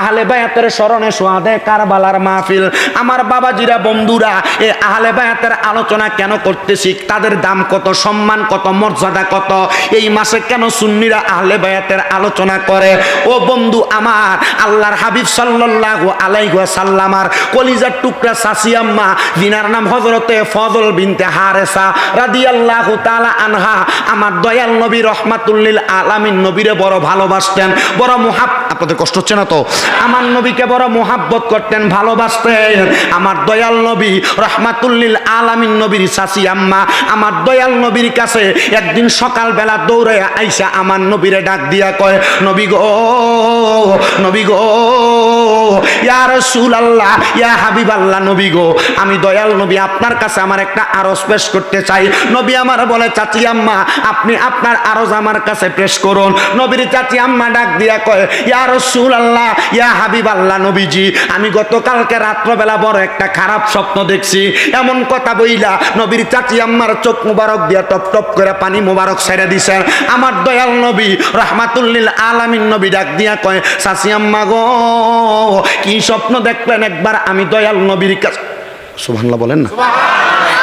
আহলে বায়াতের স্মরণে সোয়াদে কারবালার মাহফিল। আমার বাবাজিরা, বন্ধুরা, এ আহলে বায়াতের আলোচনা কেন করতেছি? তাদের দাম কত, সম্মান কত, মর্যাদা কত? এই মাসে কেন সুন্নিরা আহলে বায়াতের আলোচনা করে? ও বন্ধু আমার, আল্লাহর হাবিব সাল্লাল্লাহু আলাইহি সাল্লামার কলিজার টুকরা সাসিয়াম্মা দিনার নাম হযরতে ফজল বিনতে হারেসা রাদিয়াল্লাহু তাআলা আনহা, আমার দয়াল নবী রহমাতুল্লিল আলামিন নবীরে বড় ভালোবাসতেন, বড় মুহাব আপনাদের কষ্ট হচ্ছে না তো? আমার নবীকে বড় মোহাব্বত করতেন, ভালোবাসতেন। আমার দয়াল নবী রহমাতুল্লিল আলামিন নবীর শাসি আম্মা, আমার দয়াল নবীর কাছে একদিন সকালবেলা দৌড়ে আইসা আমার নবীরে ডাক দিয়া কয়, নবী গো নবী গো, ইয়া রসুল আল্লাহ ইয়া হাবিব আল্লাহ নবী গো, আমি দয়াল নবী, আপনার কাছে আমার একটা আরজ পেশ করতে চাই। নবী আমার বলে, চাচি আম্মা, আপনি আপনার আরজ আমার কাছে পেশ করুন। নবীর চাচি আম্মা ডাক দিয়া কয়, ইয়া রসুল আল্লাহ ইয়া হাবিব আল্লাহ নবীজি, আমি গতকালকে রাত্রবেলা বড় একটা খারাপ স্বপ্ন দেখছি। এমন কথা বইলা নবীর চাচি আম্মার চোখ মুবারক দিয়া টপ টপ করে পানি মুবারক ছেড়ে দিছেন। আমার দয়াল নবী, রহমাতুল্লিল আলামিন নবী ডাক দিয়া কয়, চাচি আম্মা গো, কি স্বপ্ন দেখলেন একবার? আমি দয়াল নবীর কাছে সুবহানাল্লাহ বলেন না।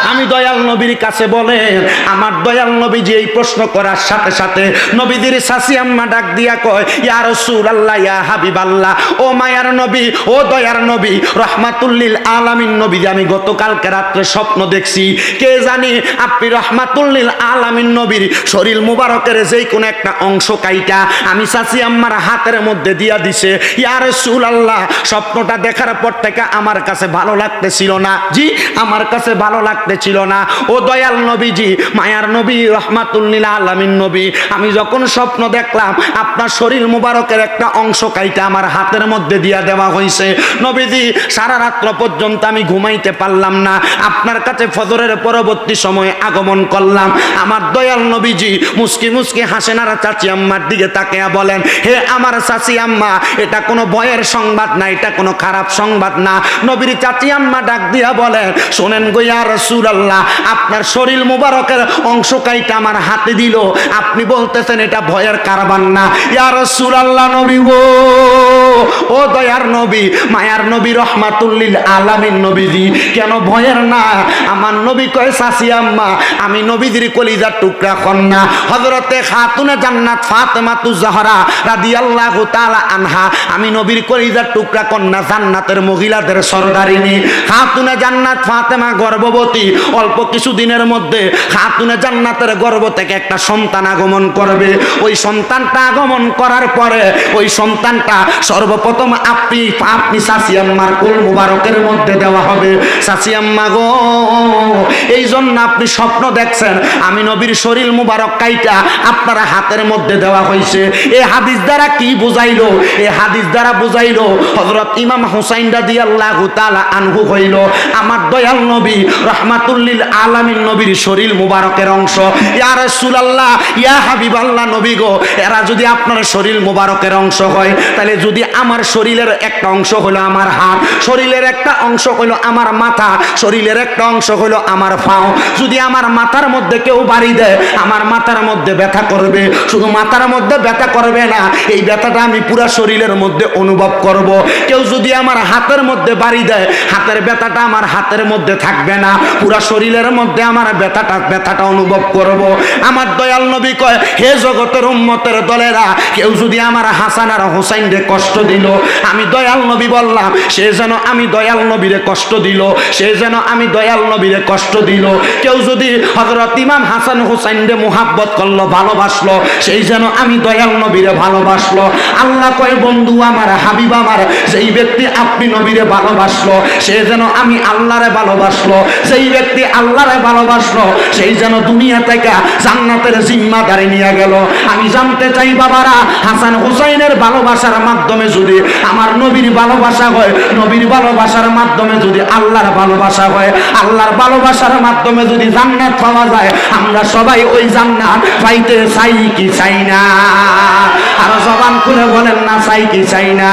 আমি দয়াল নবীর কাছে বলেন, আমার দয়াল নবী যে এই প্রশ্ন করার সাথে সাথে নবীদের শাসি আম্মা ডাক দিয়া কয়, ইয়া রসুল আল্লাহ ইয়া হাবিব আল্লাহ ও মায়ার নবী, ও দয়ার নবী, রহমাতুল্লিল আলামিন নবী আমি গতকালকে রাত্রে স্বপ্ন দেখছি, কে জানি আপনি রহমাতুল্লিল আলামিন নবীর শরীর মুবারকের যেই কোনো একটা অংশ কাইটা? আমি শাসি আম্মার হাতের মধ্যে দিয়া দিছে, ইয়া রসুল আল্লাহ স্বপ্নটা দেখার পর থেকে আমার কাছে ভালো লাগতেছিল না। জি, আমার কাছে ভালো লাগতেছিল না। ও দয়াল নবীজি, মায়ার নবী, রহমাতুল্লিল আলমিন নবী। আমি যখন স্বপ্ন দেখলাম, আপনার শরীর মুবারকের একটা অংশ কাইটা আমার হাতের মধ্যে দিয়া দেওয়া হয়েছে নবীজি, সারা রাত্র পর্যন্ত আমি ঘুমাইতে পারলাম না। আপনার কাছে ফজরের পরবর্তী সময়ে আগমন করলাম। আমার দয়াল নবীজি, মুস্কি মুস্কি হাসেন আর চাচি আম্মার দিকে তাকিয়া বলেন, হে আমার চাচি আম্মা, এটা কোনো ভয়ের সংবাদ না, এটা কোনো খারাপ সংবাদ না। নবীর চাচি আম্মা ডাক দিয়া বলেন, শোনেন গইয়া রসুল আল্লাহ আপনার শরীর মুবারকের অংশ কাইটা আমার হাতে দিল। আপনি বলতেছেন, এটা ভয়ের কারবার না। ইয়া রসুল আল্লাহ নবী গো, ও দয়ার নবী, মায়ার নবী, রহমাতুল্লিল আলামিন নবীজি, কেন ভয়ের না? আমার নবী কয়, সাসি আম্মা, আমি নবীজির কলিজার টুকরা কন্যা। হজরতে খাতুনে জান্নাত ফাতেমাতু জাহরা রাদিয়াল্লাহু তাআলা আনহা, আমি নবীর কলিজার টুকরা কন্যা জান্নাতের মহিলাদের সরদারিনী। খাতুনে জান্নাত ফাতেমা গর্ভবতী অল্প কিছু দিনের মধ্যে খাতুনে জান্নাতের গর্ভ থেকে একটা সন্তান আগমন করবে। ওই সন্তানটা আগমন করার পরে ওই সন্তানটা সর্বপ্রথম আপনি আপনি সাসিয়াম্মার কোল মুবারকের মধ্যে দেওয়া হবে। সাসিয়াম্মা গো এই জন্য আপনি স্বপ্ন দেখছেন, আমি নবীর শরীর মুবারক কাইটা আপনার হাতের মধ্যে দেওয়া হয়েছে এই হাদিস দ্বারা কি বুঝাইলো? এই হাদিস দ্বারা বুঝাইলো হজরত ইমাম হুসাইন রাদি আল্লাহ তালা আনহু হইল, আমার দয়াল নবী রহমাতুল্লিল আলামিন নবীর শরীর মুবারকের অংশ। ইয়া রাসূলুল্লাহ, ইয়া হাবিবাল্লাহ নবী গো, এরা যদি আপনার শরীর মুবারকের অংশ হয়, তাহলে যদি আমার শরীরের একটা অংশ হলো আমার হাত শরীরের একটা অংশ হলো আমার মাথা, শরীরের একটা অংশ হলো আমার পাও। যদি আমার মাথার মধ্যে কেউ বাড়ি দেয়, আমার মাথার মধ্যে ব্যথা করবে। শুধু মাথার মধ্যে ব্যথা করবে না, এই ব্যথাটা আমি পুরো শরীরের মধ্যে অনুভব করব। কেউ যদি আমার হাতের মধ্যে বাড়ি দেয়, হাতের ব্যথাটা আমার হাতের মধ্যে থাকবে না। পুরা শরীরের মধ্যে আমার ব্যথাটা ব্যথাটা অনুভব করব। আমার দয়াল নবী কয়, হে জগতের উম্মতের দলেরা, কেউ যদি আমার হাসান আর হোসাইন রে কষ্ট দিল, আমি দয়াল নবী বললাম, সে যেন আমি দয়াল নবীরে কষ্ট দিল, সে যেন আমি দয়াল নবীরে কষ্ট দিল। কেউ যদি হজরত ইমাম হাসান হোসাইন রে মোহাব্বত করল, ভালোবাসলো, সেই যেন আমি দয়াল নবীরে ভালোবাসলো। আল্লাহ কয়, বন্ধু আমার, হাবিব আমার, যেই ব্যক্তি আপনি নবীরে ভালোবাসলো, সে যেন আমি আল্লাহরে ভালোবাসলো সেই ব্যক্তি আল্লাহরে ভালোবাসলো, সেই যেন দুনিয়া থেকে জান্নাতের জিম্মাদারি নিয়ে গেল। আমি জানতে চাই বাবারা, হাসান হুসাইনের ভালোবাসার মাধ্যমে যদি আমার নবীর ভালোবাসা হয়, নবীর ভালোবাসার মাধ্যমে যদি আল্লাহর ভালোবাসা হয়, আল্লাহর ভালোবাসার মাধ্যমে যদি জান্নাত পাওয়া যায়, আমরা সবাই ওই জান্নাত পাইতে চাই কি চাই না? আর জবান খুলে বলেন না, চাই কি চাই না?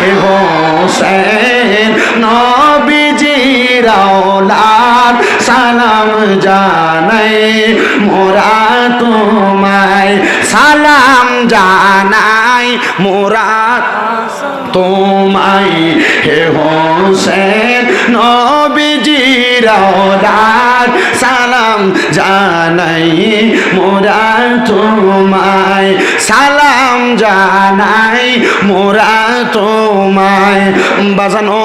হে হোসেন, নবীজির সালাম জানাই মোরা তোমায়। সালাম জানাই মোরা তোমায়। হে হোসেন নবীজিরার সালাম জানাই মোরা তোমায়। সালাম জানাই মোরা তোমায়। বাজানো।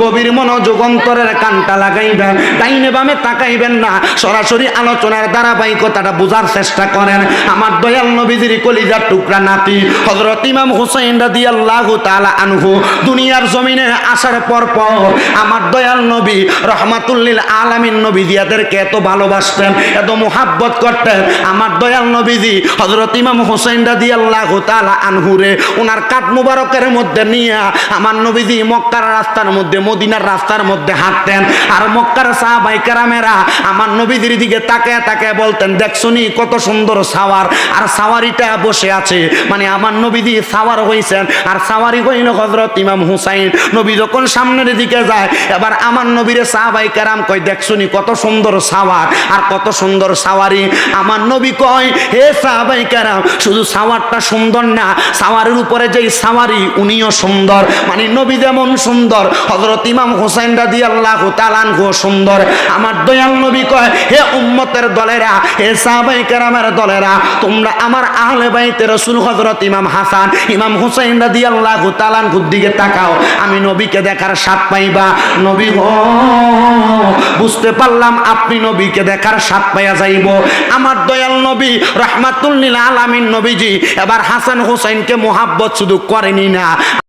গভীর মনোযোগ অন্তরের কানটা লাগাইবেন ডাইনে বামে তাকাইবেন না। সরাসরি আলোচনার ধারাবাহিকতাটা বোঝার চেষ্টা করেন। আমার দয়াল নবীজির কলিজার টুকরা নাতি হজরত ইমাম হুসাইন রাদি আল্লাহ তালা আনহু, দুনিয়ার জমিনে আসার পর পর আমার দয়াল নবী রহমাতুল্লিল আলামিন নবী দিয়াদেরকে এত ভালোবাসতেন, এত মোহাব্বত করতেন। আমার দয়াল নবীজি হজরত ইমাম হুসাইন রাদি আল্লাহ তালা আনহুরে ওনার কাঠ মুবারকের মধ্যে নিয়ে আমার নবীজি মক্কার রাস্তার মধ্যে, মদিনার রাস্তার মধ্যে হাঁটতেন। আর মক্কার সাহাবাই কেরামেরা আমার নবীদের দিকে তাকে তাকে বলতেন দেখছনি কত সুন্দর সাওয়ার। আর সাওয়ারিটা বসে আছে। মানে আমার নবীজি সাওয়ার হইছেন, আর সাওয়ারি হইল হজরত ইমাম হুসাইন। নবী যখন সামনের দিকে যায়, এবার আমার নবীরে সাহাবাই কেরাম কয় দেখছনি কত সুন্দর সাওয়ার। আর কত সুন্দর সাওয়ারি। আমার নবী কয়, হে সাহাবাই কেরাম, শুধু সাওয়ারটা সুন্দর না, সাওয়ারের উপরে যেই সাওয়ারি, উনিও সুন্দর। মানে নবী যেমন সুন্দর হজরত ইমাম হোসেন রাদি আল্লাহ তালানহু সুন্দর। আমার দয়াল নবী কয়, হে উম্মতের দলেরা, হে সাহাবাই কেরামের দলেরা, তোমরা আমার আহলে বাইতে রসুল হজরত ইমাম হাসান, ইমাম হুসাইন রাদি আল্লাহ তালানহুর দিকে তাকাও। আমি নবীকে দেখার স্বাদ পাইবা। নবী গো বুঝতে পারলাম আপনি নবীকে দেখার স্বাদ পাইয়া যাইব। আমার দয়াল নবী রহমাতুল্লিল আলামিন নবীজি, এবার হাসান হোসেনকে মোহাব্বত শুধু করেনি না।